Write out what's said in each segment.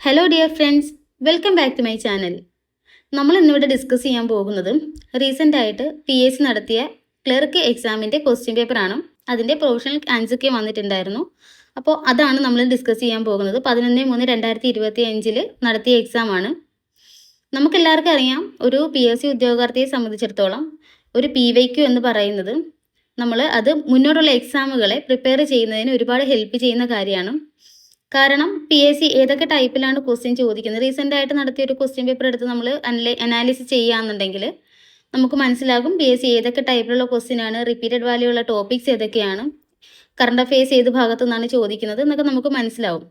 Hello dear friends welcome back to my channel നമ്മൾ ഇന്നിവിടെ discuss ചെയ്യാൻ പോകുന്നത് റീസെന്റ് ആയിട്ട് പി എസ് സി നടത്തിയ ക്ലർക്ക് എക്സാമിന്റെ ക്വസ്റ്റ്യൻ പേപ്പറാണ് അതിന്റെ പ്രൊഫഷണൽ ആൻസർക്ക് വന്നിട്ടുണ്ടായിരുന്നു. അപ്പോൾ അതാണ് നമ്മൾ ഡിസ്കസ് ചെയ്യാൻ പോകുന്നത്. പതിനൊന്ന് മൂന്ന് രണ്ടായിരത്തി ഇരുപത്തി അഞ്ചിൽ നടത്തിയ എക്സാമാണ് നമുക്കെല്ലാവർക്കും അറിയാം ഒരു പി എസ് സി ഉദ്യോഗാർത്ഥിയെ സംബന്ധിച്ചിടത്തോളം ഒരു പി വൈ ക്യു എന്ന് പറയുന്നത് നമ്മൾ അത് മുന്നോട്ടുള്ള എക്സാമുകളെ പ്രിപ്പയർ ചെയ്യുന്നതിന് ഒരുപാട് ഹെൽപ്പ് ചെയ്യുന്ന കാര്യമാണ്. കാരണം പി എസ് സി ഏതൊക്കെ ടൈപ്പിലാണ് ക്വസ്റ്റ്യൻ ചോദിക്കുന്നത്? റീസെന്റ് ആയിട്ട് നടത്തിയ ഒരു ക്വസ്റ്റ്യൻ പേപ്പർ എടുത്ത് നമ്മൾ അനാലിസിസ് ചെയ്യുകയാണെന്നുണ്ടെങ്കിൽ നമുക്ക് മനസ്സിലാകും പി എസ് സി ഏതൊക്കെ ടൈപ്പിലുള്ള ക്വസ്റ്റ്യൻ ആണ് റിപ്പീറ്റഡ് വാല്യൂ ഉള്ള ടോപ്പിക്സ് ഏതൊക്കെയാണ് കറണ്ട് അഫയേഴ്സ് ഏത് ഭാഗത്തു നിന്നാണ് ചോദിക്കുന്നത് എന്നൊക്കെ നമുക്ക് മനസ്സിലാവും.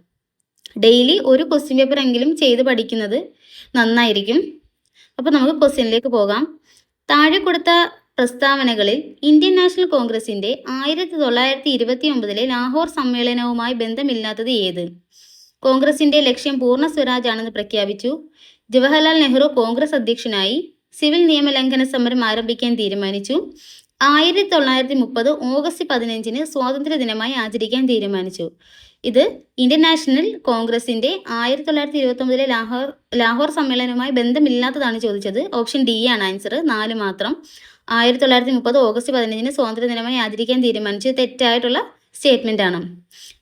ഡെയിലി ഒരു ക്വസ്റ്റ്യൻ പേപ്പർ എങ്കിലും ചെയ്ത് പഠിക്കുന്നത് നന്നായിരിക്കും. അപ്പോൾ നമുക്ക് ക്വസ്റ്റ്യനിലേക്ക് പോകാം. താഴെ കൊടുത്ത പ്രസ്താവനകളിൽ ഇന്ത്യൻ നാഷണൽ കോൺഗ്രസിന്റെ ആയിരത്തി തൊള്ളായിരത്തി ഇരുപത്തി ഒമ്പതിലെ ലാഹോർ സമ്മേളനവുമായി ബന്ധമില്ലാത്തത് ഏത്? കോൺഗ്രസിന്റെ ലക്ഷ്യം പൂർണ സ്വരാജ് ആണെന്ന് പ്രഖ്യാപിച്ചു. ജവഹർലാൽ നെഹ്റു കോൺഗ്രസ് അധ്യക്ഷനായി സിവിൽ നിയമലംഘന സമരം ആരംഭിക്കാൻ തീരുമാനിച്ചു. ആയിരത്തി തൊള്ളായിരത്തി മുപ്പത് ഓഗസ്റ്റ് പതിനഞ്ചിന് സ്വാതന്ത്ര്യ ദിനമായി ആചരിക്കാൻ തീരുമാനിച്ചു. ഇത് ഇന്ത്യൻ നാഷണൽ കോൺഗ്രസിന്റെ ആയിരത്തി തൊള്ളായിരത്തി ഇരുപത്തി ഒമ്പതിലെ ലാഹോർ ലാഹോർ സമ്മേളനവുമായി ബന്ധമില്ലാത്തതാണ് ചോദിച്ചത്. ഓപ്ഷൻ ഡി ആണ് ആൻസർ നാല് മാത്രം. ആയിരത്തി തൊള്ളായിരത്തി മുപ്പത് ഓഗസ്റ്റ് പതിനഞ്ചിന് സ്വാതന്ത്ര്യ ദിനമായി ആചരിക്കാൻ തീരുമാനിച്ചു തെറ്റായിട്ടുള്ള സ്റ്റേറ്റ്മെന്റ് ആണ്.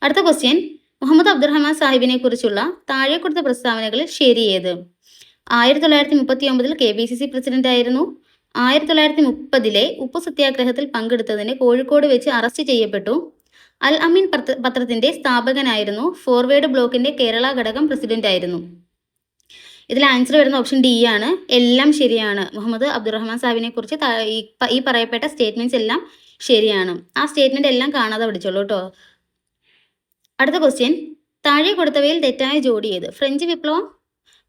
അടുത്ത ക്വസ്റ്റ്യൻ മുഹമ്മദ് അബ്ദുറഹ്മാൻ സാഹിബിനെ കുറിച്ചുള്ള താഴെ കൊടുത്ത പ്രസ്താവനകളിൽ ശരിയേത് ആയിരത്തി തൊള്ളായിരത്തി മുപ്പത്തി ഒമ്പതിൽ K P C C president ആയിരുന്നു. ആയിരത്തി തൊള്ളായിരത്തി മുപ്പതിലെ ഉപ്പു സത്യാഗ്രഹത്തിൽ പങ്കെടുത്തതിന് കോഴിക്കോട് വെച്ച് അറസ്റ്റ് ചെയ്യപ്പെട്ടു. അൽ അമീൻ പത്ര- പത്രത്തിന്റെ സ്ഥാപകനായിരുന്നു. ഫോർവേഡ് ബ്ലോക്കിന്റെ കേരള ഘടകം പ്രസിഡന്റ് ആയിരുന്നു. ഇതിൽ ആൻസർ വരുന്ന ഓപ്ഷൻ ഡി ആണ്. എല്ലാം ശരിയാണ്. മുഹമ്മദ് അബ്ദുറഹ്മാൻ സാഹിബിനെ കുറിച്ച് ഈ പറയപ്പെട്ട സ്റ്റേറ്റ്മെന്റ്സ് എല്ലാം ശരിയാണ്. ആ സ്റ്റേറ്റ്മെന്റ് എല്ലാം കാണാതെ പഠിച്ചോളൂ കേട്ടോ അടുത്ത ക്വസ്റ്റ്യൻ താഴെ കൊടുത്തവയിൽ തെറ്റായ ജോഡി ഏത്? ഫ്രഞ്ച് വിപ്ലവം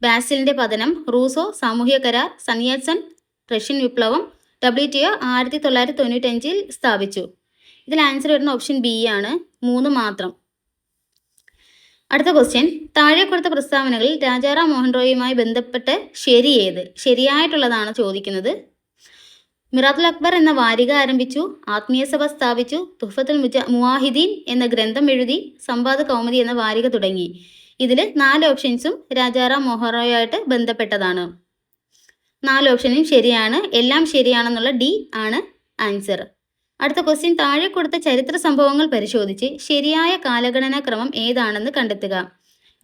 ബാസിലിന്റെ പതനം റൂസോ സാമൂഹ്യ കരാർ സനിയാസൻ റഷ്യൻ വിപ്ലവം ഡബ്ല്യു ടി ഒ ആയിരത്തി തൊള്ളായിരത്തി തൊണ്ണൂറ്റഞ്ചിൽ സ്ഥാപിച്ചു. ഇതിൽ ആൻസർ വരുന്ന ഓപ്ഷൻ ബി ആണ്. മൂന്ന് മാത്രം. അടുത്ത ക്വസ്റ്റ്യൻ താഴെ കൊടുത്ത പ്രസ്താവനകളിൽ രാജാറാം മോഹൻ റോയിയുമായി ബന്ധപ്പെട്ട് ശരി ഏത്? ശരിയായിട്ടുള്ളതാണ് ചോദിക്കുന്നത്. മിറാത്തുൽ അക്ബർ എന്ന വാരിക ആരംഭിച്ചു ആത്മീയ സഭ സ്ഥാപിച്ചു തുഫത്തുൽ മുജ മുവാഹിദീൻ എന്ന ഗ്രന്ഥം എഴുതി സംവാദ കൗമുദി എന്ന വാരിക തുടങ്ങി. ഇതിൽ നാല് ഓപ്ഷൻസും രാജാറാം മോഹൻ റോയുമായിട്ട് ബന്ധപ്പെട്ടതാണ്. നാല് ഓപ്ഷനും ശരിയാണ് എല്ലാം ശരിയാണെന്നുള്ള ഡി ആണ് ആൻസർ അടുത്ത ക്വസ്റ്റ്യൻ താഴെ കൊടുത്ത ചരിത്ര സംഭവങ്ങൾ പരിശോധിച്ച് ശരിയായ കാലഗണനാ ക്രമം ഏതാണെന്ന് കണ്ടെത്തുക.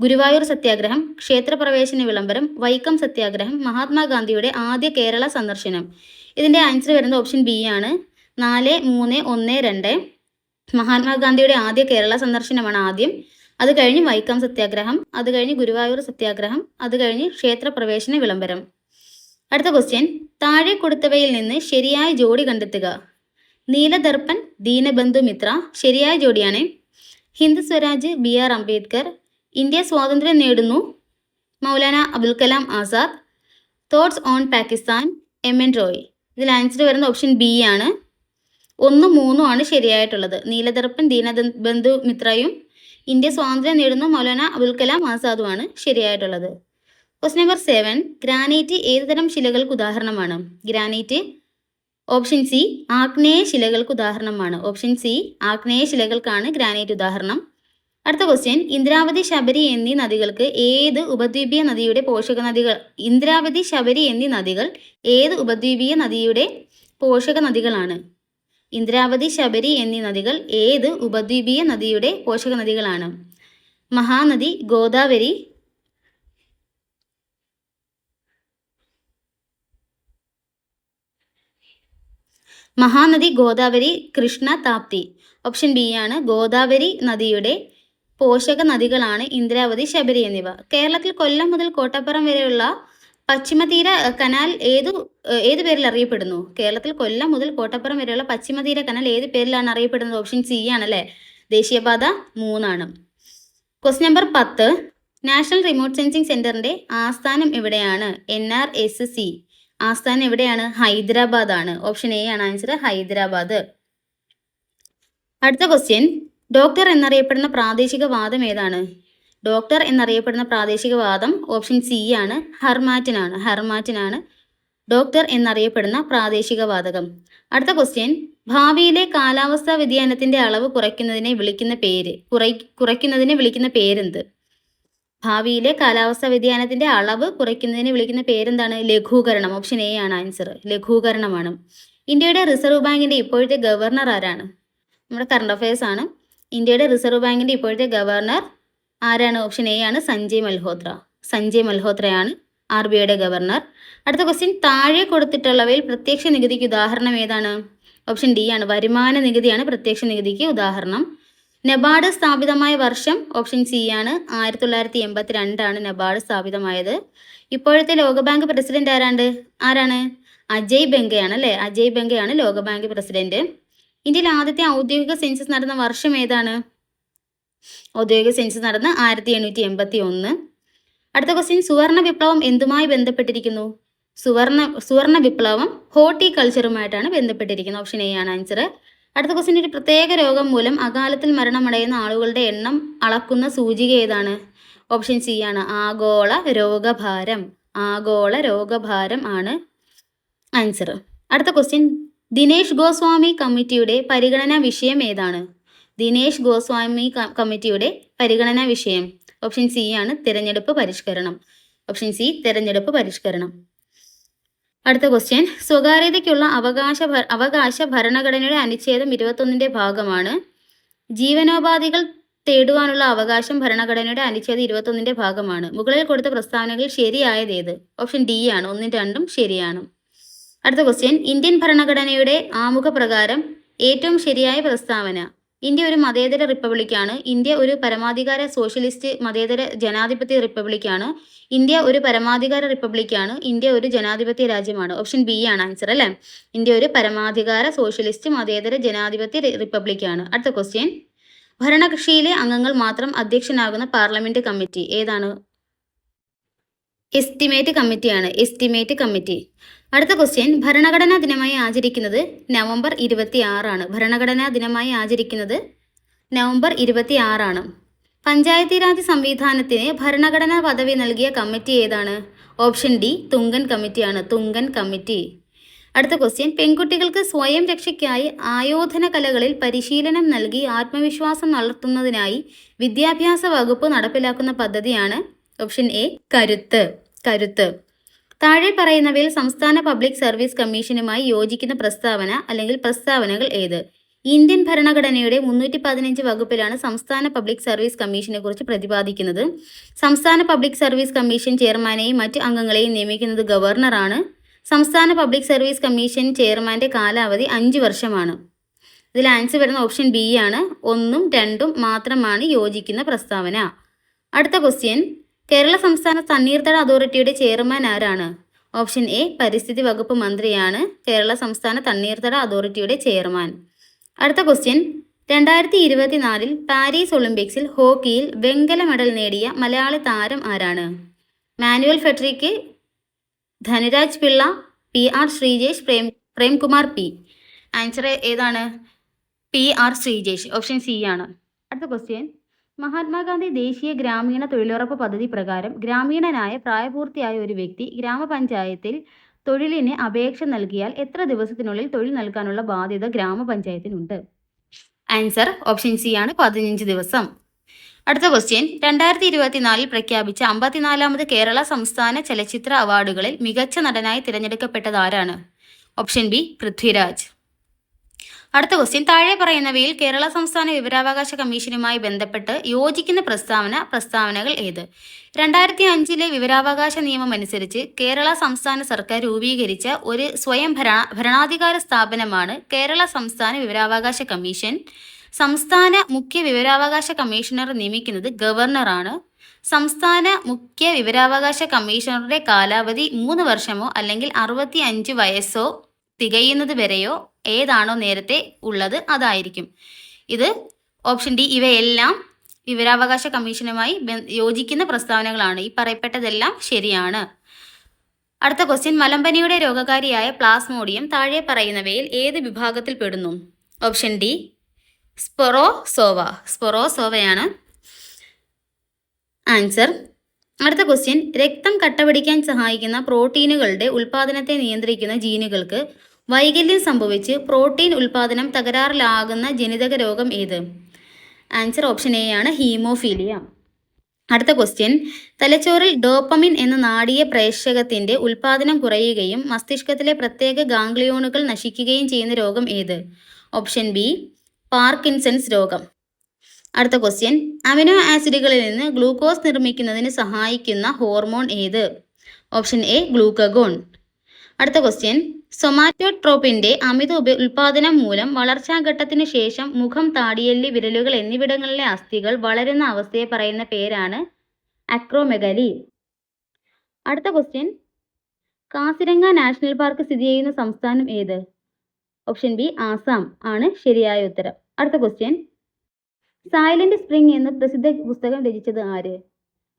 ഗുരുവായൂർ സത്യാഗ്രഹം ക്ഷേത്രപ്രവേശന വിളംബരം വൈക്കം സത്യാഗ്രഹം മഹാത്മാഗാന്ധിയുടെ ആദ്യ കേരള സന്ദർശനം. ഇതിന്റെ ആൻസർ വരുന്നത് ഓപ്ഷൻ ബി ആണ്. നാല് മൂന്ന് ഒന്ന് രണ്ട്. മഹാത്മാഗാന്ധിയുടെ ആദ്യ കേരള സന്ദർശനമാണ് ആദ്യം. അത് കഴിഞ്ഞ് വൈക്കം സത്യാഗ്രഹം അത് കഴിഞ്ഞ് ഗുരുവായൂർ സത്യാഗ്രഹം അത് കഴിഞ്ഞ് ക്ഷേത്രപ്രവേശന വിളംബരം. അടുത്ത ക്വസ്റ്റ്യൻ താഴെ കൊടുത്തവയിൽ നിന്ന് ശരിയായ ജോഡി കണ്ടെത്തുക. നീലദർപ്പൻ ദീനബന്ധു മിത്ര ശരിയായ ജോഡിയാണ്. Hindu Swaraj B R Ambedkar India സ്വാതന്ത്ര്യം നേടുന്നു Maulana Abul Kalam Azad thoughts on Pakistan M N Roy ഇതിൽ ആൻസർ വരുന്ന ഓപ്ഷൻ ബി ആണ്. ഒന്ന് മൂന്നും ആണ് ശരിയായിട്ടുള്ളത്. നീലദർപ്പൻ ദീനബന്ധു മിത്രയും ഇന്ത്യ സ്വാതന്ത്ര്യം നേടുന്ന മൗലാന അബുൽ കലാം ആസാദുമാണ് ശരിയായിട്ടുള്ളത്. ക്വസ്റ്റ് നമ്പർ സെവൻ ഗ്രാനൈറ്റ് ഏതുതരം ശിലകൾക്ക് ഉദാഹരണമാണ്? ഗ്രാനൈറ്റ് ഓപ്ഷൻ സി ആഗ്നേയ ശിലകൾക്ക് ഉദാഹരണമാണ്. ഓപ്ഷൻ സി ആഗ്നേയ ശിലകൾക്കാണ് ഗ്രാനൈറ്റ് ഉദാഹരണം. അടുത്ത ക്വസ്റ്റ്യൻ ഇന്ദ്രാവതി ശബരി എന്നീ നദികൾക്ക് ഏത് ഉപദ്വീപീയ നദിയുടെ പോഷക നദികൾ ഇന്ദ്രാവതി ശബരി എന്നീ നദികൾ ഏത് ഉപദ്വീപീയ നദിയുടെ പോഷക നദികളാണ്? ഇന്ദ്രാവതി ശബരി എന്നീ നദികൾ ഏത് ഉപദ്വീപീയ നദിയുടെ പോഷക നദികളാണ്? മഹാനദി ഗോദാവരി മഹാനദി ഗോദാവരി കൃഷ്ണ താപ്തി. ഓപ്ഷൻ ബി ആണ് ഗോദാവരി നദിയുടെ പോഷക നദികളാണ് ഇന്ദ്രാവതി ശബരി എന്നിവ. കേരളത്തിൽ കൊല്ലം മുതൽ കോട്ടപ്പുറം വരെയുള്ള പശ്ചിമതീര കനാൽ ഏതു ഏതു പേരിൽ അറിയപ്പെടുന്നു? കേരളത്തിൽ കൊല്ലം മുതൽ കോട്ടപ്പുറം വരെയുള്ള പശ്ചിമതീര കനാൽ ഏത് പേരിലാണ് അറിയപ്പെടുന്നത്? ഓപ്ഷൻ സി ആണ് അല്ലേ? ദേശീയപാത മൂന്നാണ്. ക്വസ്റ്റ് നമ്പർ പത്ത്. നാഷണൽ റിമോട്ട് സെൻസിംഗ് സെന്ററിന്റെ ആസ്ഥാനം എവിടെയാണ്? N R S C. ആസ്ഥാനം എവിടെയാണ്? ഹൈദരാബാദ് ആണ് ഓപ്ഷൻ എ ആണ് ആൻസർ ഹൈദരാബാദ്. അടുത്ത ക്വസ്റ്റ്യൻ ഡോക്ടർ എന്നറിയപ്പെടുന്ന പ്രാദേശിക വാദം ഏതാണ്? ഡോക്ടർ എന്നറിയപ്പെടുന്ന പ്രാദേശിക വാദം ഓപ്ഷൻ സി ആണ്. ഹർമാറ്റിൻ ആണ്. ഡോക്ടർ എന്നറിയപ്പെടുന്ന പ്രാദേശിക വാതകം. അടുത്ത ക്വസ്റ്റ്യൻ ഭാവിയിലെ കാലാവസ്ഥാ വ്യതിയാനത്തിന്റെ അളവ് കുറയ്ക്കുന്നതിനെ വിളിക്കുന്ന പേര്. കുറയ് കുറയ്ക്കുന്നതിനെ വിളിക്കുന്ന പേരെന്ത്? ഭാവിയിലെ കാലാവസ്ഥാ വ്യതിയാനത്തിന്റെ അളവ് കുറയ്ക്കുന്നതിന് വിളിക്കുന്ന പേരെന്താണ്? ലഘൂകരണം. ഓപ്ഷൻ എ ആണ് ആൻസർ ലഘൂകരണമാണ്. ഇന്ത്യയുടെ റിസർവ് ബാങ്കിന്റെ ഇപ്പോഴത്തെ ഗവർണർ ആരാണ്? നമ്മുടെ കറണ്ട് അഫയേഴ്സ് ആണ്. ഇന്ത്യയുടെ റിസർവ് ബാങ്കിന്റെ ഇപ്പോഴത്തെ ഗവർണർ ആരാണ്? ഓപ്ഷൻ എ ആണ് സഞ്ജയ് മൽഹോത്ര. സഞ്ജയ് മൽഹോത്രയാണ് ആർ ബി ഐയുടെ ഗവർണർ അടുത്ത ക്വസ്റ്റ്യൻ താഴെ കൊടുത്തിട്ടുള്ളവയിൽ പ്രത്യക്ഷ നികുതിക്ക് ഉദാഹരണം ഏതാണ്? ഓപ്ഷൻ ഡി ആണ്. വരുമാന നികുതിയാണ് പ്രത്യക്ഷ നികുതിക്ക് ഉദാഹരണം. നബാർഡ് സ്ഥാപിതമായ വർഷം ഓപ്ഷൻ സി ആണ്. ആയിരത്തി തൊള്ളായിരത്തി എൺപത്തി രണ്ടാണ് നബാർഡ് സ്ഥാപിതമായത്. ഇപ്പോഴത്തെ ലോകബാങ്ക് പ്രസിഡന്റ് ആരാണ്ട് ആരാണ്? അജയ് ബംഗയാണ് അല്ലേ? അജയ് ബംഗയാണ് ലോകബാങ്ക് പ്രസിഡന്റ്. ഇന്ത്യയിൽ ആദ്യത്തെ ഔദ്യോഗിക സെൻസസ് നടന്ന വർഷം ഏതാണ്? ഔദ്യോഗിക സെൻസസ് നടന്ന ആയിരത്തി എണ്ണൂറ്റി എൺപത്തി ഒന്ന് അടുത്ത ക്വസ്റ്റ്യൻ സുവർണ വിപ്ലവം എന്തുമായി ബന്ധപ്പെട്ടിരിക്കുന്നു? സുവർണ സുവർണ വിപ്ലവം ഹോർട്ടിക്കൾച്ചറുമായിട്ടാണ് ബന്ധപ്പെട്ടിരിക്കുന്നത്. ഓപ്ഷൻ എ ആണ് ആൻസർ അടുത്ത ക്വസ്റ്റ്യൻ ഒരു പ്രത്യേക രോഗം മൂലം അകാലത്തിൽ മരണമടയുന്ന ആളുകളുടെ എണ്ണം അളക്കുന്ന സൂചിക ഏതാണ്? ഓപ്ഷൻ സി ആണ് ആഗോള രോഗഭാരം. ആഗോള രോഗഭാരം ആണ് ആൻസർ അടുത്ത ക്വസ്റ്റ്യൻ ദിനേഷ് ഗോസ്വാമി കമ്മിറ്റിയുടെ പരിഗണനാ വിഷയം ഏതാണ്? ദിനേഷ് ഗോസ്വാമി കമ്മിറ്റിയുടെ പരിഗണനാ വിഷയം. ഓപ്ഷൻ സി ആണ് തിരഞ്ഞെടുപ്പ് പരിഷ്കരണം. ഓപ്ഷൻ സി തിരഞ്ഞെടുപ്പ് പരിഷ്കരണം. അടുത്ത ക്വസ്റ്റ്യൻ സ്വകാര്യതയ്ക്കുള്ള അവകാശ അവകാശ ഭരണഘടനയുടെ അനുച്ഛേദം ഇരുപത്തൊന്നിന്റെ ഭാഗമാണ്. ജീവനോപാധികൾ തേടുവാനുള്ള അവകാശം ഭരണഘടനയുടെ അനുച്ഛേദം ഇരുപത്തൊന്നിന്റെ ഭാഗമാണ്. മുകളിൽ കൊടുത്ത പ്രസ്താവനകൾ ശരിയായത് ഏത് ഓപ്ഷൻ ഡി ആണ്. ഒന്നും രണ്ടും ശരിയാണ്. അടുത്ത ക്വസ്റ്റ്യൻ ഇന്ത്യൻ ഭരണഘടനയുടെ ആമുഖ പ്രകാരം ഏറ്റവും ശരിയായ പ്രസ്താവന. ഇന്ത്യ ഒരു മതേതര റിപ്പബ്ലിക്കാണ്. ഇന്ത്യ ഒരു പരമാധികാര സോഷ്യലിസ്റ്റ് മതേതര ജനാധിപത്യ റിപ്പബ്ലിക്കാണ്. ഇന്ത്യ ഒരു പരമാധികാര റിപ്പബ്ലിക്കാണ്. ഇന്ത്യ ഒരു ജനാധിപത്യ രാജ്യമാണ്. ഓപ്ഷൻ ബി ആണ് ആൻസർ അല്ലേ? ഇന്ത്യ ഒരു പരമാധികാര സോഷ്യലിസ്റ്റ് മതേതര ജനാധിപത്യ റിപ്പബ്ലിക്കാണ്. അടുത്ത ക്വസ്റ്റ്യൻ. ഭരണകക്ഷിയിലെ അംഗങ്ങൾ മാത്രം അധ്യക്ഷനാകുന്ന പാർലമെന്റ് കമ്മിറ്റി ഏതാണ്? എസ്റ്റിമേറ്റ് കമ്മിറ്റിയാണ് എസ്റ്റിമേറ്റ് കമ്മിറ്റി അടുത്ത ക്വസ്റ്റ്യൻ ഭരണഘടനാ ദിനമായി ആചരിക്കുന്നത് നവംബർ ഇരുപത്തി ആറാണ് ഭരണഘടനാ ദിനമായി ആചരിക്കുന്നത് നവംബർ ഇരുപത്തി ആറാണ് പഞ്ചായത്തി രാജ് സംവിധാനത്തിന് ഭരണഘടനാ പദവി നൽകിയ കമ്മിറ്റി ഏതാണ്? ഓപ്ഷൻ ഡി തുങ്കൻ കമ്മിറ്റിയാണ് തുങ്കൻ കമ്മിറ്റി അടുത്ത ക്വസ്റ്റ്യൻ പെൺകുട്ടികൾക്ക് സ്വയം രക്ഷയ്ക്കായി ആയോധന കലകളിൽ പരിശീലനം നൽകി ആത്മവിശ്വാസം വളർത്തുന്നതിനായി വിദ്യാഭ്യാസ വകുപ്പ് നടപ്പിലാക്കുന്ന പദ്ധതിയാണ്. ഓപ്ഷൻ എ കരുത്ത്. കരുത്ത്. താഴെ പറയുന്നവയിൽ സംസ്ഥാന പബ്ലിക് സർവീസ് കമ്മീഷനുമായി യോജിക്കുന്ന പ്രസ്താവന അല്ലെങ്കിൽ പ്രസ്താവനകൾ ഏത്? ഇന്ത്യൻ ഭരണഘടനയുടെ മുന്നൂറ്റി പതിനഞ്ച് വകുപ്പിലാണ് സംസ്ഥാന പബ്ലിക് സർവീസ് കമ്മീഷനെ കുറിച്ച് പ്രതിപാദിക്കുന്നത്. സംസ്ഥാന പബ്ലിക് സർവീസ് കമ്മീഷൻ ചെയർമാനെയും മറ്റ് അംഗങ്ങളെയും നിയമിക്കുന്നത് ഗവർണറാണ്. സംസ്ഥാന പബ്ലിക് സർവീസ് കമ്മീഷൻ ചെയർമാന്റെ കാലാവധി അഞ്ച് വർഷമാണ്. ഇതിൽ ആൻസർ വരുന്ന ഓപ്ഷൻ ബി ആണ്. ഒന്നും രണ്ടും മാത്രമാണ് യോജിക്കുന്ന പ്രസ്താവന. അടുത്ത ക്വസ്റ്റ്യൻ. കേരള സംസ്ഥാന തണ്ണീർത്തട അതോറിറ്റിയുടെ ചെയർമാൻ ആരാണ്? ഓപ്ഷൻ എ പരിസ്ഥിതി വകുപ്പ് മന്ത്രിയാണ് കേരള സംസ്ഥാന തണ്ണീർത്തട അതോറിറ്റിയുടെ ചെയർമാൻ. അടുത്ത ക്വസ്റ്റ്യൻ. രണ്ടായിരത്തി ഇരുപത്തിനാലിൽ പാരീസ് ഒളിമ്പിക്സിൽ ഹോക്കിയിൽ വെങ്കല മെഡൽ നേടിയ മലയാളി താരം ആരാണ്? Manuel Frederick Dhanraj Pillai P R Sreejesh Prem Premkumar P. Answer ഏതാണ്? P R Sreejesh. Option C ആണ്. അടുത്ത ക്വസ്റ്റ്യൻ. മഹാത്മാഗാന്ധി ദേശീയ ഗ്രാമീണ തൊഴിലുറപ്പ് പദ്ധതി പ്രകാരം ഗ്രാമീണനായ പ്രായപൂർത്തിയായ ഒരു വ്യക്തി ഗ്രാമപഞ്ചായത്തിൽ തൊഴിലിന് അപേക്ഷ നൽകിയാൽ എത്ര ദിവസത്തിനുള്ളിൽ തൊഴിൽ നൽകാനുള്ള ബാധ്യത ഗ്രാമപഞ്ചായത്തിനുണ്ട്? ആൻസർ ഓപ്ഷൻ സി ആണ് പതിനഞ്ച് ദിവസം. അടുത്ത ക്വസ്റ്റ്യൻ രണ്ടായിരത്തി ഇരുപത്തിനാലിൽ പ്രഖ്യാപിച്ച അമ്പത്തിനാലാമത് കേരള സംസ്ഥാന ചലച്ചിത്ര അവാർഡുകളിൽ മികച്ച നടനായി തിരഞ്ഞെടുക്കപ്പെട്ടത് ആരാണ്? Option B Prithviraj. അടുത്ത ക്വസ്റ്റ്യൻ താഴെ പറയുന്നവയിൽ കേരള സംസ്ഥാന വിവരാവകാശ കമ്മീഷനുമായി ബന്ധപ്പെട്ട് യോജിക്കുന്ന പ്രസ്താവന പ്രസ്താവനകൾ ഏത്? രണ്ടായിരത്തി അഞ്ചിലെ വിവരാവകാശ നിയമം അനുസരിച്ച് കേരള സംസ്ഥാന സർക്കാർ രൂപീകരിച്ച ഒരു സ്വയം ഭരണ ഭരണാധികാര സ്ഥാപനമാണ് കേരള സംസ്ഥാന വിവരാവകാശ കമ്മീഷൻ. സംസ്ഥാന മുഖ്യ വിവരാവകാശ കമ്മീഷണർ നിയമിക്കുന്നത് ഗവർണറാണ്. സംസ്ഥാന മുഖ്യ വിവരാവകാശ കമ്മീഷണറുടെ കാലാവധി മൂന്ന് വർഷമോ അല്ലെങ്കിൽ അറുപത്തി അഞ്ച് വയസ്സോ തികയുന്നത് വരെയോ ഏതാണോ നേരത്തെ ഉള്ളത് അതായിരിക്കും. ഇത് ഓപ്ഷൻ ഡി ഇവയെല്ലാം വിവരാവകാശ കമ്മീഷനുമായി യോജിക്കുന്ന പ്രസ്താവനകളാണ്. ഈ പറയപ്പെട്ടതെല്ലാം ശരിയാണ്. അടുത്ത ക്വസ്റ്റ്യൻ മലമ്പനിയുടെ രോഗകാരിയായ പ്ലാസ്മോഡിയം താഴെ പറയുന്നവയിൽ ഏത് വിഭാഗത്തിൽ പെടുന്നു? Option D sporozoa. സ്പൊറോസോവയാണ് ആൻസർ. അടുത്ത ക്വസ്റ്റ്യൻ രക്തം കട്ടപിടിക്കാൻ സഹായിക്കുന്ന പ്രോട്ടീനുകളുടെ ഉൽപ്പാദനത്തെ നിയന്ത്രിക്കുന്ന ജീനുകൾക്ക് വൈകല്യം സംഭവിച്ച് പ്രോട്ടീൻ ഉൽപ്പാദനം തകരാറിലാകുന്ന ജനിതക രോഗം ഏത്? ആൻസർ ഓപ്ഷൻ എ ആണ് ഹീമോഫീലിയ. അടുത്ത ക്വസ്റ്റ്യൻ തലച്ചോറിൽ ഡോപ്പമിൻ എന്ന നാടിയ പ്രേക്ഷകത്തിന്റെ ഉൽപാദനം കുറയുകയും മസ്തിഷ്കത്തിലെ പ്രത്യേക ഗാംഗ്ലിയോണുകൾ നശിക്കുകയും ചെയ്യുന്ന രോഗം ഏത്? ഓപ്ഷൻ ബി പാർക്കിൻസൺസ് രോഗം. അടുത്ത ക്വസ്റ്റ്യൻ അമിനോ ആസിഡുകളിൽ നിന്ന് ഗ്ലൂക്കോസ് നിർമ്മിക്കുന്നതിന് സഹായിക്കുന്ന ഹോർമോൺ ഏത്? ഓപ്ഷൻ എ ഗ്ലൂക്കഗോൺ അടുത്ത ക്വസ്റ്റ്യൻ സൊമാറ്റോട്രോപ്പിന്റെ അമിത ഉൽപാദനം മൂലം വളർച്ചാഘട്ടത്തിന് ശേഷം മുഖം താടിയല്ലി വിരലുകൾ എന്നിവിടങ്ങളിലെ അസ്ഥികൾ വളരുന്ന അവസ്ഥയെ പറയുന്ന പേരാണ് അക്രോമെഗലി അടുത്ത ക്വസ്റ്റ്യൻ കാസിരംഗ നാഷണൽ പാർക്ക് സ്ഥിതി ചെയ്യുന്ന സംസ്ഥാനം ഏത്? Option B Assam. ആണ് ശരിയായ ഉത്തരം. അടുത്ത ക്വസ്റ്റ്യൻ സൈലന്റ് സ്പ്രിംഗ് എന്ന പ്രസിദ്ധ പുസ്തകം രചിച്ചത് ആര്?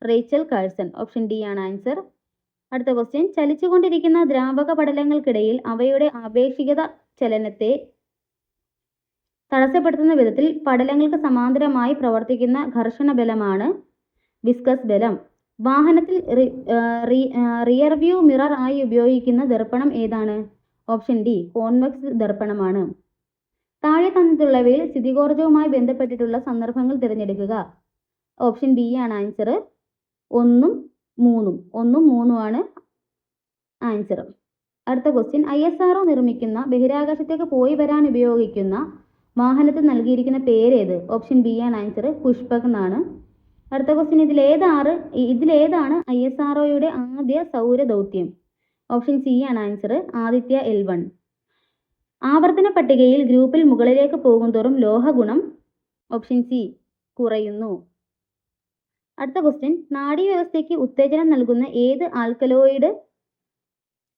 Rachel Carson. ഓപ്ഷൻ ഡി ആണ് ആൻസർ. അടുത്ത ക്വസ്റ്റ്യൻ ചലിച്ചുകൊണ്ടിരിക്കുന്ന ദ്രാവക പടലങ്ങൾക്കിടയിൽ അവയുടെ ആപേക്ഷികത ചലനത്തെ തടസ്സപ്പെടുത്തുന്ന വിധത്തിൽ പടലങ്ങൾക്ക് സമാന്തരമായി പ്രവർത്തിക്കുന്ന ഘർഷണ ബലമാണ് വിസ്കസ് ബലം. വാഹനത്തിൽ റിയർ വ്യൂ മിറർ ആയി ഉപയോഗിക്കുന്ന ദർപ്പണം ഏതാണ്? Option D. കോൺവെക്സ് ദർപ്പണമാണ്. താഴെ തന്നിട്ടുള്ളവയിൽ സ്ഥിതികോർജവുമായി ബന്ധപ്പെട്ടിട്ടുള്ള സന്ദർഭങ്ങൾ തിരഞ്ഞെടുക്കുക. ഓപ്ഷൻ ബി ആണ് ആൻസർ. ഒന്നും മൂന്നും. ഒന്നും മൂന്നുമാണ് ആൻസർ. അടുത്ത ക്വസ്റ്റ്യൻ. ഐ എസ് ആർ നിർമ്മിക്കുന്ന ബഹിരാകാശത്തേക്ക് പോയി വരാൻ ഉപയോഗിക്കുന്ന വാഹനത്തിൽ നൽകിയിരിക്കുന്ന പേരേത്? ഓപ്ഷൻ ബി ആണ് ആൻസർ. പുഷ്പക് എന്നാണ്. അടുത്ത ക്വസ്റ്റ്യൻ. ഇതിലേതാറ് ഇതിലേതാണ് ഐ എസ് ആർ ആദ്യ സൗര ദൗത്യം ഓപ്ഷൻ സി ആണ് ആൻസർ. Aditya L one. ആവർത്തന പട്ടികയിൽ ഗ്രൂപ്പിൽ മുകളിലേക്ക് പോകുന്തോറും ലോഹഗുണം ഓപ്ഷൻ സി കുറയുന്നു. അടുത്ത ക്വസ്റ്റ്യൻ നാഡീവ്യവസ്ഥയ്ക്ക് ഉത്തേജനം നൽകുന്ന ഏത് ആൽക്കലോയിഡ്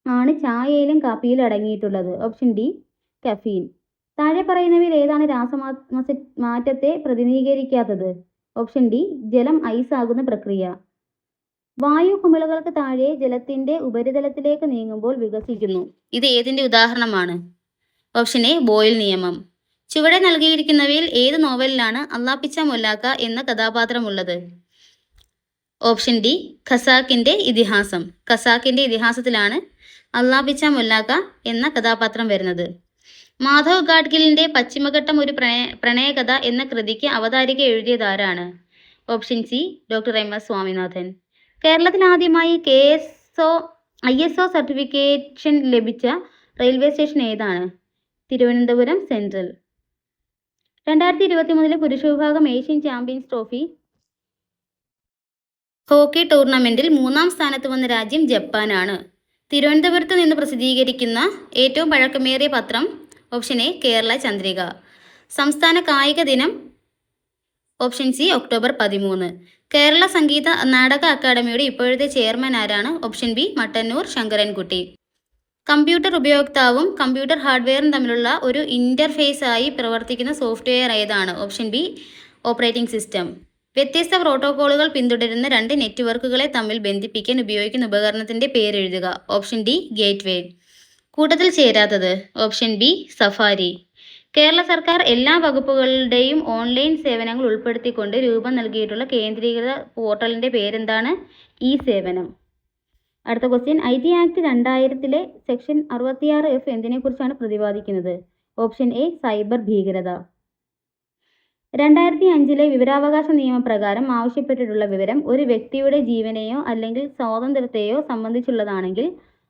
ആണ് ചായയിലും കാപ്പിയിലും അടങ്ങിയിട്ടുള്ളത്? ഓപ്ഷൻ ഡി കഫീൻ താഴെ പറയുന്നവയിൽ ഏതാണ് രാസമാ മാറ്റത്തെ പ്രതിനിധീകരിക്കാത്തത്? ഓപ്ഷൻ ഡി ജലം ഐസ് ആകുന്ന പ്രക്രിയ. വായു കുമിളകൾക്ക് താഴെ ജലത്തിന്റെ ഉപരിതലത്തിലേക്ക് നീങ്ങുമ്പോൾ വികസിക്കുന്നു. ഇത് ഏതിന്റെ ഉദാഹരണമാണ്? ഓപ്ഷൻ എ ബോയിൽ നിയമം. ചുവടെ നൽകിയിരിക്കുന്നവയിൽ ഏത് നോവലിലാണ് അള്ളാപ്പിച്ച മൊല്ലാക്ക എന്ന കഥാപാത്രമുള്ളത്? ഓപ്ഷൻ ഡി ഖസാക്കിന്റെ ഇതിഹാസം. ഖസാക്കിന്റെ ഇതിഹാസത്തിലാണ് അള്ളാപ്പിച്ച മൊല്ലാക്ക എന്ന കഥാപാത്രം വരുന്നത്. മാധവ് ഗാഡ്ഗിലിന്റെ പശ്ചിമഘട്ടം ഒരു പ്രണയ പ്രണയകഥ എന്ന കൃതിക്ക് അവതാരിക എഴുതിയതാരാണ് option C doctor M S Swaminathan. കേരളത്തിൽ ആദ്യമായി K S O I S O certification ലഭിച്ച റെയിൽവേ സ്റ്റേഷൻ ഏതാണ്? തിരുവനന്തപുരം സെൻട്രൽ. രണ്ടായിരത്തി ഇരുപത്തി മൂന്നിലെ പുരുഷ വിഭാഗം ഏഷ്യൻ ചാമ്പ്യൻസ് ട്രോഫി. ഹോക്കി ടൂർണമെന്റിൽ മൂന്നാം സ്ഥാനത്ത് വന്ന രാജ്യം ജപ്പാനാണ്. തിരുവനന്തപുരത്ത് നിന്ന് പ്രസിദ്ധീകരിക്കുന്ന ഏറ്റവും പഴക്കമേറിയ പത്രം ഓപ്ഷൻ എ കേരള ചന്ദ്രിക. സംസ്ഥാന കായിക ദിനം ഓപ്ഷൻ സി ഒക്ടോബർ പതിമൂന്ന്. കേരള സംഗീത നാടക അക്കാദമിയുടെ ഇപ്പോഴത്തെ ചെയർമാൻ ആരാണ്? Option B Mattannur Sankarankutty. Computer ഉപയോക്താവും computer ഹാർഡ്വെയറും തമ്മിലുള്ള ഒരു ഇന്റർഫേസ് ആയി പ്രവർത്തിക്കുന്ന സോഫ്റ്റ്വെയർ ഏതാണ്? ഓപ്ഷൻ ബി ഓപ്പറേറ്റിംഗ് സിസ്റ്റം വ്യത്യസ്ത പ്രോട്ടോക്കോളുകൾ പിന്തുടരുന്ന രണ്ട് നെറ്റ്വർക്കുകളെ തമ്മിൽ ബന്ധിപ്പിക്കാൻ ഉപയോഗിക്കുന്ന ഉപകരണത്തിന്റെ പേരെഴുതുക ഓപ്ഷൻ ഡി ഗേറ്റ്വേ കൂട്ടത്തിൽ ചേരാത്തത്. ഓപ്ഷൻ ബി സഫാരി കേരള സർക്കാർ എല്ലാ വകുപ്പുകളുടെയും ഓൺലൈൻ സേവനങ്ങൾ ഉൾപ്പെടുത്തിക്കൊണ്ട് രൂപം നൽകിയിട്ടുള്ള കേന്ദ്രീകൃത പോർട്ടലിന്റെ പേരെന്താണ്? ഇ സേവനം അടുത്ത ക്വസ്റ്റ്യൻ ഐ ടി ആക്ട് രണ്ടായിരത്തിലെ സെക്ഷൻ അറുപത്തിയാറ് എഫ് എന്തിനെക്കുറിച്ചാണ് പ്രതിപാദിക്കുന്നത്? ഓപ്ഷൻ എ സൈബർ ഭീകരത. രണ്ടായിരത്തി അഞ്ചിലെ വിവരാവകാശ നിയമപ്രകാരം ആവശ്യപ്പെട്ടിട്ടുള്ള വിവരം ഒരു വ്യക്തിയുടെ ജീവനെയോ അല്ലെങ്കിൽ സ്വാതന്ത്ര്യത്തെയോ സംബന്ധിച്ചുള്ളതാണെങ്കിൽ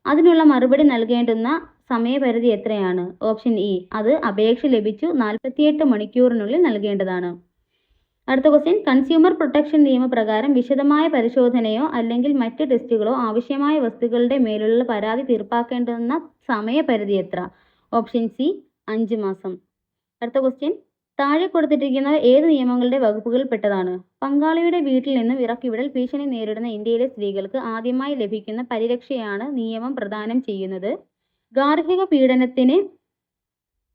അതിനുള്ള മറുപടി നൽകേണ്ടുന്ന സമയപരിധി എത്രയാണ്? ഓപ്ഷൻ ഇ അത് അപേക്ഷ ലഭിച്ചു നാൽപ്പത്തിയെട്ട് മണിക്കൂറിനുള്ളിൽ നൽകേണ്ടതാണ്. അടുത്ത ക്വസ്റ്റ്യൻ കൺസ്യൂമർ പ്രൊട്ടക്ഷൻ നിയമപ്രകാരം വിശദമായ പരിശോധനയോ അല്ലെങ്കിൽ മറ്റ് ടെസ്റ്റുകളോ ആവശ്യമായ വസ്തുക്കളുടെ മേലുള്ള പരാതി തീർപ്പാക്കേണ്ടുന്ന സമയപരിധി എത്ര ഓപ്ഷൻ സി അഞ്ച് മാസം. അടുത്ത ക്വസ്റ്റ്യൻ താഴെ കൊടുത്തിരിക്കുന്ന ഏത് നിയമങ്ങളുടെ വകുപ്പുകളിൽ പെട്ടതാണ്? പങ്കാളിയുടെ വീട്ടിൽ നിന്നും ഇറക്കിവിടൽ ഭീഷണി നേരിടുന്ന ഇന്ത്യയിലെ സ്ത്രീകൾക്ക് ആദ്യമായി ലഭിക്കുന്ന പരിരക്ഷയാണ് നിയമം പ്രദാനം ചെയ്യുന്നത്. ഗാർഹിക പീഡനത്തിന്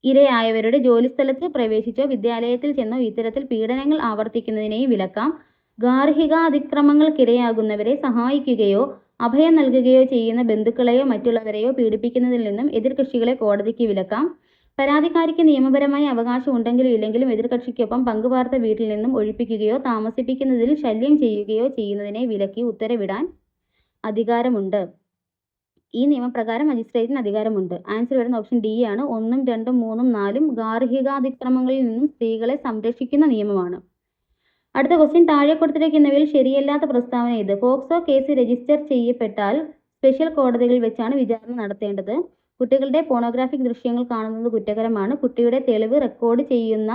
ഇരയായവരുടെ ജോലിസ്ഥലത്ത് പ്രവേശിച്ചോ വിദ്യാലയത്തിൽ ചെന്നോ ഇത്തരത്തിൽ പീഡനങ്ങൾ ആവർത്തിക്കുന്നതിനെയും വിലക്കാം. ഗാർഹിക ഗാർഹികാതിക്രമങ്ങൾക്കിരയാകുന്നവരെ സഹായിക്കുകയോ അഭയം നൽകുകയോ ചെയ്യുന്ന ബന്ധുക്കളെയോ മറ്റുള്ളവരെയോ പീഡിപ്പിക്കുന്നതിൽ നിന്നും എതിർകക്ഷികളെ കോടതിക്ക് വിലക്കാം. പരാതിക്കാരിക്ക് നിയമപരമായ അവകാശം ഉണ്ടെങ്കിലും ഇല്ലെങ്കിലും എതിർകക്ഷിക്കൊപ്പം പങ്കുപാർത്ത വീട്ടിൽ നിന്നും ഒഴിപ്പിക്കുകയോ താമസിപ്പിക്കുന്നതിൽ ശല്യം ചെയ്യുകയോ ചെയ്യുന്നതിനെ വിലക്കി ഉത്തരവിടാൻ അധികാരമുണ്ട്. ഈ നിയമപ്രകാരം മജിസ്ട്രേറ്റിന് അധികാരമുണ്ട്. ആൻസർ വരുന്ന ഓപ്ഷൻ ഡി ആണ്. ഒന്നും രണ്ടും മൂന്നും നാലും ഗാർഹികാതിക്രമങ്ങളിൽ നിന്നും സ്ത്രീകളെ സംരക്ഷിക്കുന്ന നിയമമാണ്. അടുത്ത ക്വസ്റ്റ്യൻ താഴെ കൊടുത്തിരിക്കുന്നവയിൽ ശരിയല്ലാത്ത പ്രസ്താവന ഇത് പോക്സോ കേസ് രജിസ്റ്റർ ചെയ്യപ്പെട്ടാൽ സ്പെഷ്യൽ കോടതികളിൽ വെച്ചാണ് വിചാരണ നടത്തേണ്ടത്. കുട്ടികളുടെ പോണോഗ്രാഫിക് ദൃശ്യങ്ങൾ കാണുന്നത് കുറ്റകരമാണ്. കുട്ടിയുടെ തെളിവ് റെക്കോർഡ് ചെയ്യുന്ന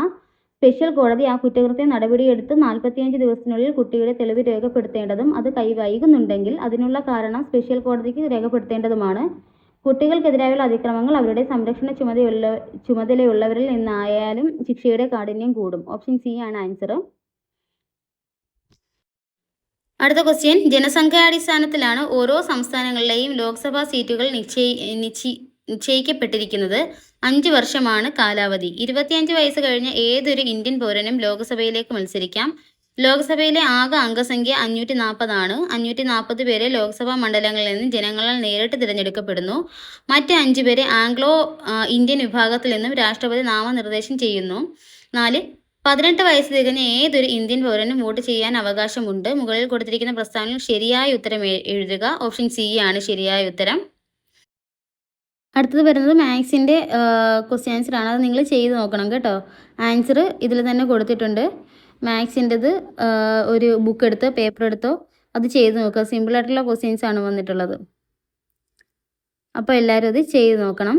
സ്പെഷ്യൽ കോടതി ആ കുറ്റകൃത്യ നടപടിയെടുത്ത് നാൽപ്പത്തിയഞ്ച് ദിവസത്തിനുള്ളിൽ കുട്ടിയുടെ തെളിവ് രേഖപ്പെടുത്തേണ്ടതും അത് കൈ വൈകുന്നുണ്ടെങ്കിൽ അതിനുള്ള കാരണം സ്പെഷ്യൽ കോടതിക്ക് രേഖപ്പെടുത്തേണ്ടതുമാണ്. കുട്ടികൾക്കെതിരായുള്ള അതിക്രമങ്ങൾ അവരുടെ സംരക്ഷണ ചുമതലയുള്ള ചുമതലയുള്ളവരിൽ നിന്നായാലും ശിക്ഷയുടെ കാഠിന്യം കൂടും. ഓപ്ഷൻ സി ആണ് ആൻസർ. അടുത്ത ക്വസ്റ്റ്യൻ. ജനസംഖ്യാടിസ്ഥാനത്തിലാണ് ഓരോ സംസ്ഥാനങ്ങളിലെയും ലോക്സഭാ സീറ്റുകൾ നിശ്ചയി നിശ്ചയി നിശ്ചയിക്കപ്പെട്ടിരിക്കുന്നത് അഞ്ച് വർഷമാണ് കാലാവധി. ഇരുപത്തിയഞ്ച് വയസ്സ് കഴിഞ്ഞ ഏതൊരു ഇന്ത്യൻ പൗരനും ലോക്സഭയിലേക്ക് മത്സരിക്കാം. ലോക്സഭയിലെ ആകെ അംഗസംഖ്യ അഞ്ഞൂറ്റി നാൽപ്പതാണ് അഞ്ഞൂറ്റി നാൽപ്പത് പേരെ ലോക്സഭാ മണ്ഡലങ്ങളിൽ നിന്ന് ജനങ്ങളാൽ നേരിട്ട് തിരഞ്ഞെടുക്കപ്പെടുന്നു. മറ്റ് അഞ്ചു പേരെ ആംഗ്ലോ ഇന്ത്യൻ വിഭാഗത്തിൽ നിന്നും രാഷ്ട്രപതി നാമനിർദ്ദേശം ചെയ്യുന്നു. നാല് പതിനെട്ട് വയസ്സ് തികഞ്ഞ ഏതൊരു ഇന്ത്യൻ പൗരനും വോട്ട് ചെയ്യാൻ അവകാശമുണ്ട്. മുകളിൽ കൊടുത്തിരിക്കുന്ന പ്രസ്താവനയിൽ ശരിയായ ഉത്തരം എഴുതുക. ഓപ്ഷൻ സി ആണ് ശരിയായ ഉത്തരം. അടുത്തത് വരുന്നത് മാത്സിന്റെ ക്വസ്റ്റ്യൻ ആൻസർ ആണ്. അത് നിങ്ങൾ ചെയ്ത് നോക്കണം കേട്ടോ. ആൻസർ ഇതിൽ തന്നെ കൊടുത്തിട്ടുണ്ട്. മാത്സിന്റെത് ഒരു ബുക്ക് എടുത്ത് പേപ്പർ എടുത്തോ അത് ചെയ്ത് നോക്കുക. സിമ്പിളായിട്ടുള്ള ക്വസ്റ്റ്യൻസ് ആണ് വന്നിട്ടുള്ളത്. അപ്പോൾ എല്ലാവരും അത് ചെയ്ത് നോക്കണം.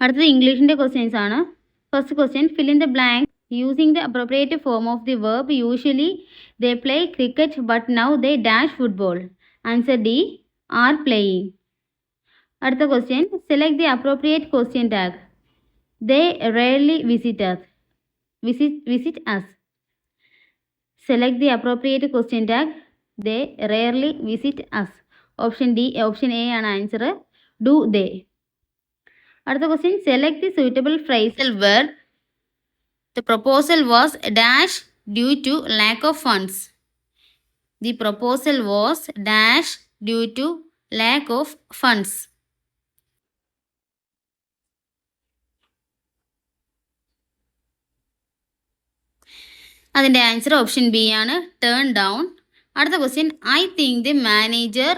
അടുത്തത് ഇംഗ്ലീഷിന്റെ ക്വസ്റ്റ്യൻസ് ആണ്. First question fill in the blank using the appropriate form of the verb usually they play cricket but now they dash football answer D are playing അടുത്ത question select the appropriate question tag they rarely visit us visit visit us select the appropriate question tag they rarely visit us option D option A ആണ് answer do they അടുത്ത question select the suitable phrasal verb the proposal was dash due to lack of funds the proposal was dash due to lack of funds അതിന്റെ answer option B ആണ് turn down അടുത്ത question I think the manager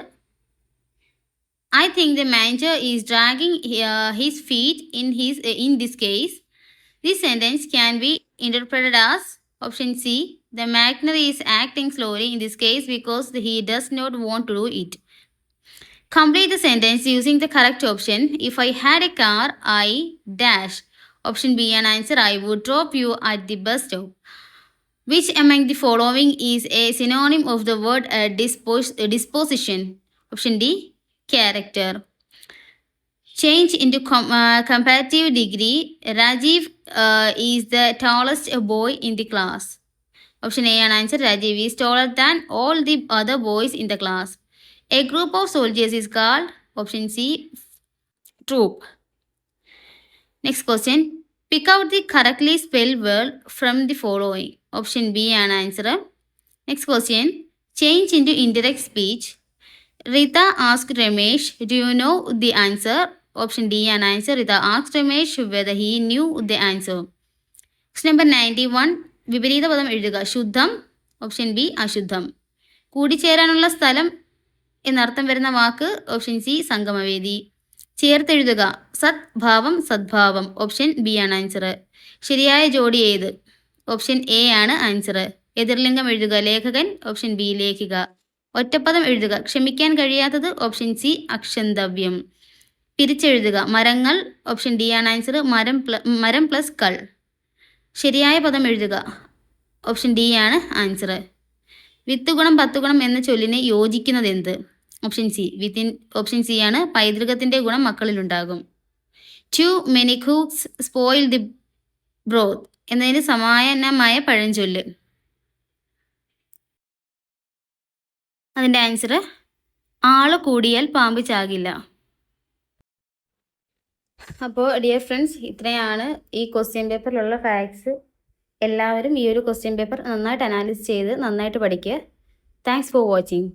I think the manager is dragging uh, his feet in his in this case. This sentence can be interpreted as option C. The Magner is acting slowly in this case because he does not want to do it. Complete the sentence using the correct option. If I had a car, I dash. Option B an answer. I would drop you at the bus stop. Which among the following is a synonym of the word uh, dispos- uh, disposition? Option D character. Change into com- uh, comparative degree. Rajiv uh, is the tallest boy in the class. Option A and answer Rajiv is taller than all the other boys in the class. A group of soldiers is called option C troop. Next question. Pick out the correctly spelled word from the following. Option B and answer. Next question. Change into indirect speech. Rita asked Ramesh, Do you know the answer? Option D an answer. Rita asked Ramesh whether he knew the answer. Question number 91. വിപരീത പദം എഴുതുക. ശുദ്ധം. Option B അശുദ്ധം. കൂടിച്ചേരാനുള്ള സ്ഥലം എന്നർത്ഥം വരുന്ന വാക്ക് option C സംഗമവേദി. ചേർത്തെഴുതുക സത് ഭാവം സദ്ഭാവം ഓപ്ഷൻ ബി ആണ് ആൻസർ ശരിയായ ജോഡി ഏത്? ഓപ്ഷൻ എ ആണ് ആൻസർ എതിർലിംഗം എഴുതുക. ലേഖകൻ. Option B ലേഖിക. ഒറ്റപ്പദം എഴുതുക. ക്ഷമിക്കാൻ കഴിയാത്തത് ഓപ്ഷൻ സി അക്ഷന്തവ്യം. പിരിച്ചെഴുതുക. മരങ്ങൾ ഓപ്ഷൻ ഡി ആണ് ആൻസർ മരം മരം പ്ലസ് കൾ. ശരിയായ പദം എഴുതുക. ഓപ്ഷൻ ഡി ആണ് ആൻസർ വിത്ത് ഗുണം പത്ത് ഗുണം എന്ന ചൊല്ലിനെ യോജിക്കുന്നത് എന്ത്? ഓപ്ഷൻ സി വിത്തിൻ ഓപ്ഷൻ സി ആണ് പൈതൃകത്തിന്റെ ഗുണം മക്കളിലുണ്ടാകും. Too many cooks spoil the broth എന്നതിന് സമാനമായ പഴഞ്ചൊല്ല്. അതിന്റെ ആൻസർ ആൾ കൂടിയാൽ പാമ്പ് ചാകില്ല. അപ്പോൾ ഡിയർ ഫ്രണ്ട്സ് ഇത്രയാണ് ഈ ക്വസ്റ്റ്യൻ പേപ്പറിലുള്ള ഫാക്ട്സ് എല്ലാവരും ഈ ഒരു ക്വസ്റ്റ്യൻ പേപ്പർ നന്നായിട്ട് അനാലിസ് ചെയ്ത് നന്നായിട്ട് പഠിക്കുക താങ്ക്സ് ഫോർ വാച്ചിങ്